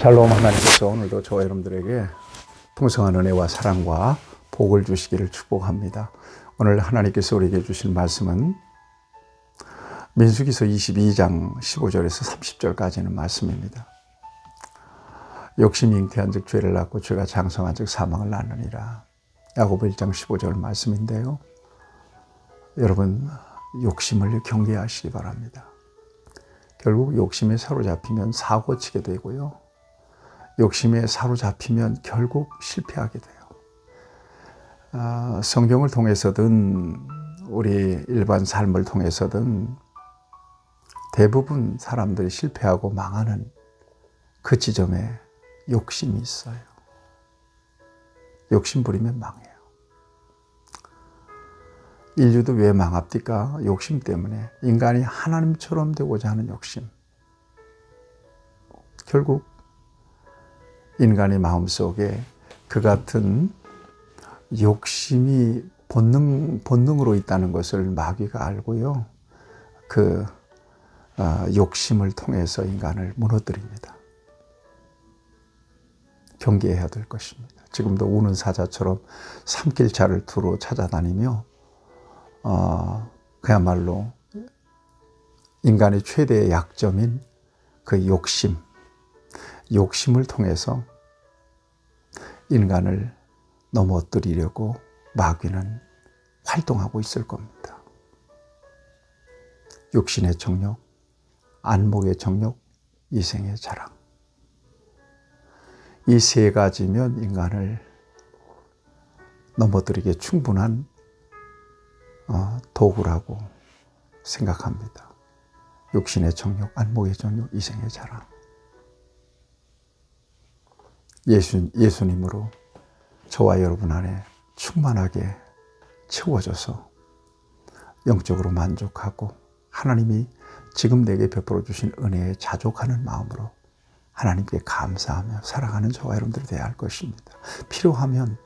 샬롬 하나님께서 오늘도 저와 여러분들에게 풍성한 은혜와 사랑과 복을 주시기를 축복합니다. 오늘 하나님께서 우리에게 주신 말씀은 민수기서 22장 15절에서 30절까지는 말씀입니다. 욕심이 잉태한 즉 죄를 낳고 죄가 장성한 즉 사망을 낳느니라. 야고보 1장 15절 말씀인데요. 여러분 욕심을 경계하시기 바랍니다. 결국 욕심에 사로잡히면 사고 치게 되고요. 욕심에 사로잡히면 결국 실패하게 돼요. 아, 성경을 통해서든 우리 일반 삶을 통해서든 대부분 사람들이 실패하고 망하는 그 지점에 욕심이 있어요. 욕심 부리면 망해요. 인류도 왜 망합니까? 욕심 때문에. 인간이 하나님처럼 되고자 하는 욕심. 결국 인간의 마음 속에 그 같은 욕심이 본능, 본능으로 있다는 것을 마귀가 알고요. 그 어, 욕심을 통해서 인간을 무너뜨립니다. 경계해야 될 것입니다. 지금도 우는 사자처럼 삼킬차를 두루 찾아다니며 어, 그야말로 인간의 최대의 약점인 그 욕심, 욕심을 통해서 인간을 넘어뜨리려고 마귀는 활동하고 있을 겁니다. 육신의 정욕, 안목의 정욕, 이생의 자랑. 이 세 가지면 인간을 넘어뜨리기에 충분한 어, 도구라고 생각합니다. 육신의 정욕, 안목의 정욕, 이생의 자랑. 예수, 예수님으로 저와 여러분 안에 충만하게 채워져서 영적으로 만족하고 하나님이 지금 내게 베풀어 주신 은혜에 자족하는 마음으로 하나님께 감사하며 살아가는 저와 여러분들이 되어야 할 것입니다. 필요하면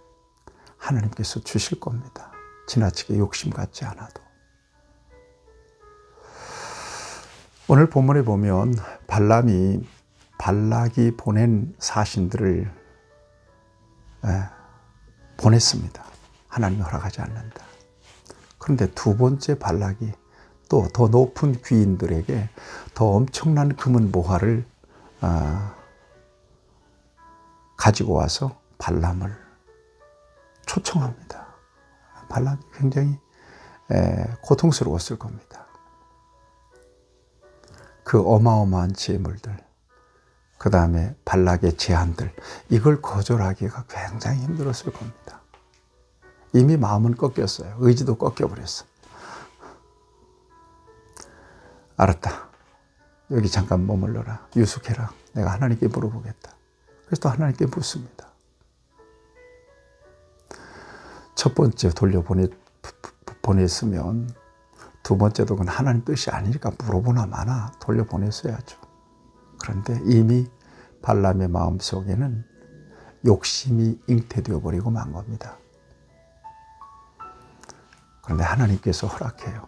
하나님께서 주실 겁니다. 지나치게 욕심 갖지 않아도. 오늘 본문에 보면 발람이 발락이 보낸 사신들을 보냈습니다. 하나님이 허락하지 않는다. 그런데 두 번째 발락이 또 더 높은 귀인들에게 더 엄청난 금은 모화를 아, 가지고 와서 발람을 초청합니다. 발람이 굉장히 고통스러웠을 겁니다. 그 어마어마한 재물들, 그 다음에 발락의 제안들, 이걸 거절하기가 굉장히 힘들었을 겁니다. 이미 마음은 꺾였어요. 의지도 꺾여버렸어. 알았다. 여기 잠깐 머물러라. 유숙해라. 내가 하나님께 물어보겠다. 그래서 또 하나님께 묻습니다. 첫 번째 돌려보내, 보냈으면 두 번째도 그건 하나님 뜻이 아니니까 물어보나 마나 돌려보냈어야죠. 그런데 이미 발람의 마음 속에는 욕심이 잉태되어 버리고 만 겁니다. 그런데 하나님께서 허락해요.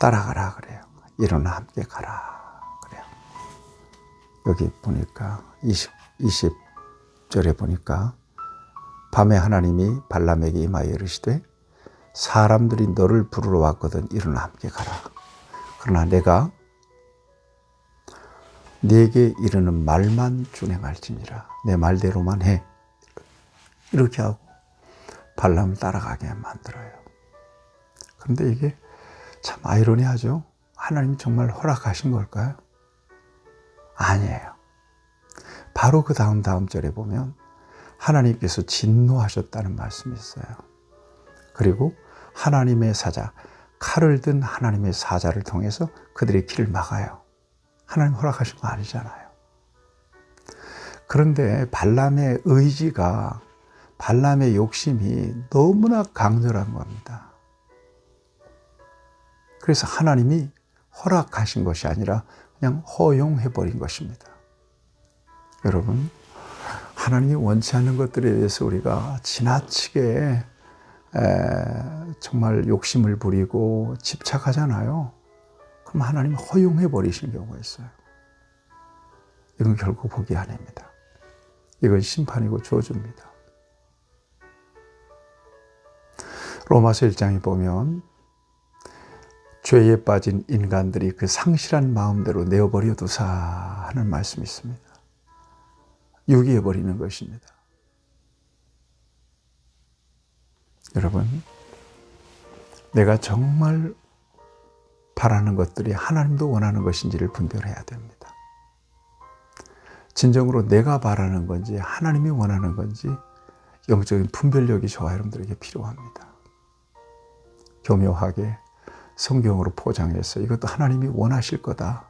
따라가라 그래요. 일어나 함께 가라 그래요. 여기 보니까 20, 20절에 보니까 밤에 하나님이 발람에게 임하여 이르시되 사람들이 너를 부르러 왔거든 일어나 함께 가라. 그러나 내가 네게 이르는 말만 준행할지니라. 내 말대로만 해. 이렇게 하고 발람을 따라가게 만들어요. 그런데 이게 참 아이러니하죠. 하나님 정말 허락하신 걸까요? 아니에요. 바로 그 다음 다음 절에 보면 하나님께서 진노하셨다는 말씀이 있어요. 그리고 하나님의 사자, 칼을 든 하나님의 사자를 통해서 그들의 길을 막아요. 하나님 허락하신 거 아니잖아요. 그런데 발람의 의지가 발람의 욕심이 너무나 강렬한 겁니다. 그래서 하나님이 허락하신 것이 아니라 그냥 허용해 버린 것입니다. 여러분, 하나님이 원치 않는 것들에 대해서 우리가 지나치게 정말 욕심을 부리고 집착하잖아요. 그럼 하나님 허용해 버리시는 경우가 있어요. 이건 결국 복이 아닙니다. 이건 심판이고 저주입니다. 로마서 1장에 보면 죄에 빠진 인간들이 그 상실한 마음대로 내어버려 두사 하는 말씀이 있습니다. 유기해 버리는 것입니다. 여러분, 내가 정말 바라는 것들이 하나님도 원하는 것인지를 분별해야 됩니다. 진정으로 내가 바라는 건지 하나님이 원하는 건지 영적인 분별력이 저와 여러분들에게 필요합니다. 교묘하게 성경으로 포장해서 이것도 하나님이 원하실 거다.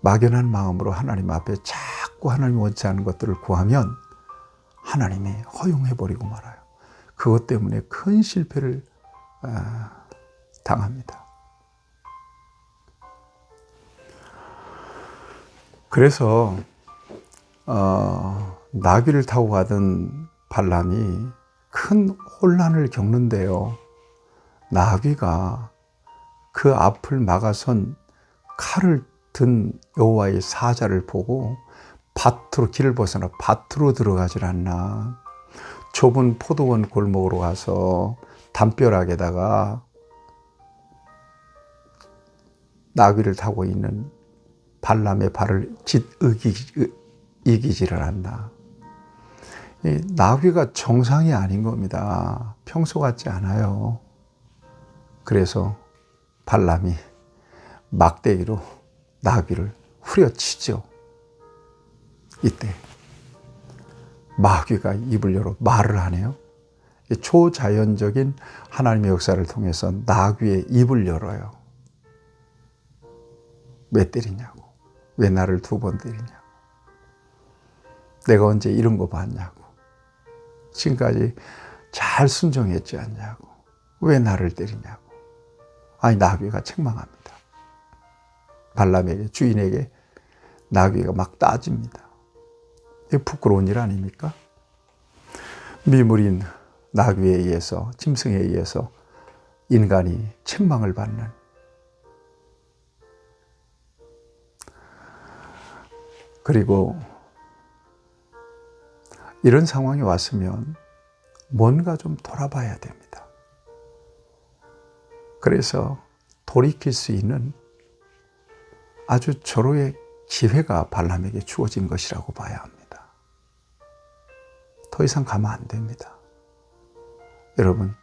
막연한 마음으로 하나님 앞에 자꾸 하나님 원치 않은 것들을 구하면 하나님이 허용해 버리고 말아요. 그것 때문에 큰 실패를 아, 당합니다. 그래서 어, 나귀를 타고 가던 발람이 큰 혼란을 겪는데요. 나귀가 그 앞을 막아선 칼을 든 여호와의 사자를 보고 밭으로 길을 벗어나 밭으로 들어가질 않나. 좁은 포도원 골목으로 가서 담벼락에다가 나귀를 타고 있는 발람의 발을 짓이기, 이기지 를 않나. 나귀가 정상이 아닌 겁니다. 평소 같지 않아요. 그래서 발람이 막대기로 나귀를 후려치죠. 이때 마귀가 입을 열어 말을 하네요. 초자연적인 하나님의 역사를 통해서 나귀의 입을 열어요. 왜 때리냐고. 왜 나를 두 번 때리냐고. 내가 언제 이런 거 봤냐고. 지금까지 잘 순종했지 않냐고. 왜 나를 때리냐고. 아니, 나귀가 책망합니다. 발람에게, 주인에게 나귀가 막 따집니다. 부끄러운 일 아닙니까? 미물인 나귀에 의해서, 짐승에 의해서 인간이 책망을 받는 그리고 이런 상황이 왔으면 뭔가 좀 돌아봐야 됩니다. 그래서 돌이킬 수 있는 아주 절호의 기회가 발람에게 주어진 것이라고 봐야 합니다. 더 이상 가면 안 됩니다. 여러분,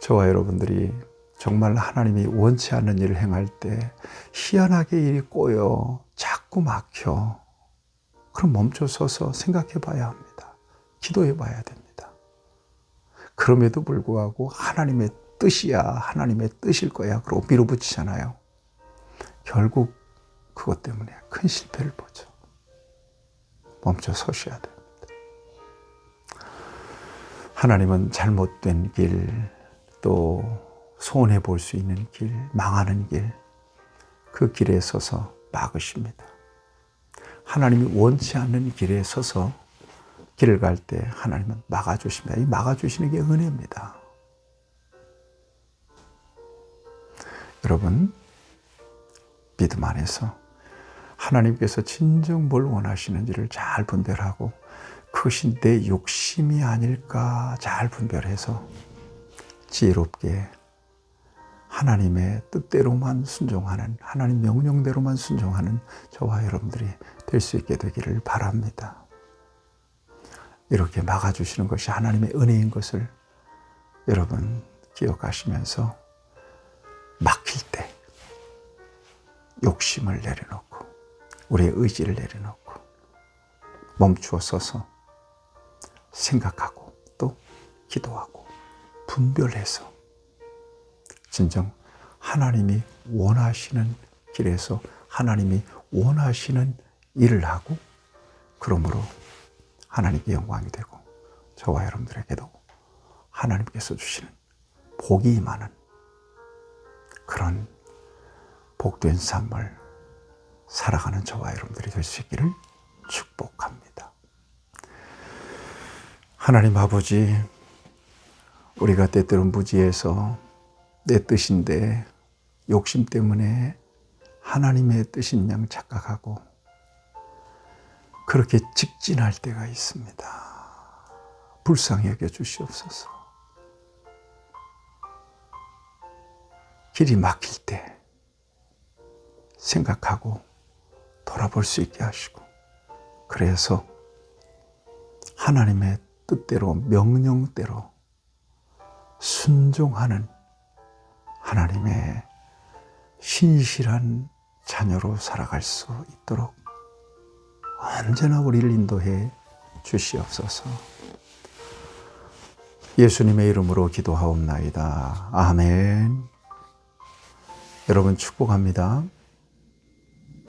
저와 여러분들이 정말 하나님이 원치 않는 일을 행할 때 희한하게 일이 꼬여 자꾸 막혀. 그럼 멈춰 서서 생각해 봐야 합니다. 기도해 봐야 됩니다. 그럼에도 불구하고 하나님의 뜻이야, 하나님의 뜻일 거야. 그러고 밀어붙이잖아요. 결국 그것 때문에 큰 실패를 보죠. 멈춰 서셔야 됩니다. 하나님은 잘못된 길, 또 손해 볼 수 있는 길, 망하는 길, 그 길에 서서 막으십니다. 하나님이 원치 않는 길에 서서 길을 갈 때 하나님은 막아주십니다. 이 막아주시는 게 은혜입니다. 여러분, 믿음 안에서 하나님께서 진정 뭘 원하시는지를 잘 분별하고 그것이 내 욕심이 아닐까 잘 분별해서 지혜롭게 하나님의 뜻대로만 순종하는 하나님 명령대로만 순종하는 저와 여러분들이 될 수 있게 되기를 바랍니다. 이렇게 막아주시는 것이 하나님의 은혜인 것을 여러분 기억하시면서 막힐 때 욕심을 내려놓고 우리의 의지를 내려놓고 멈추어 서서 생각하고 또 기도하고 분별해서 진정 하나님이 원하시는 길에서 하나님이 원하시는 일을 하고 그러므로 하나님께 영광이 되고 저와 여러분들에게도 하나님께서 주시는 복이 많은 그런 복된 삶을 살아가는 저와 여러분들이 될 수 있기를 축복합니다. 하나님 아버지, 우리가 때때로 무지해서 내 뜻인데 욕심 때문에 하나님의 뜻인 양 착각하고 그렇게 직진할 때가 있습니다. 불쌍히 여겨 주시옵소서. 길이 막힐 때 생각하고 돌아볼 수 있게 하시고 그래서 하나님의 뜻대로 명령대로 순종하는 하나님의 신실한 자녀로 살아갈 수 있도록 언제나 우리를 인도해 주시옵소서. 예수님의 이름으로 기도하옵나이다. 아멘. 여러분 축복합니다.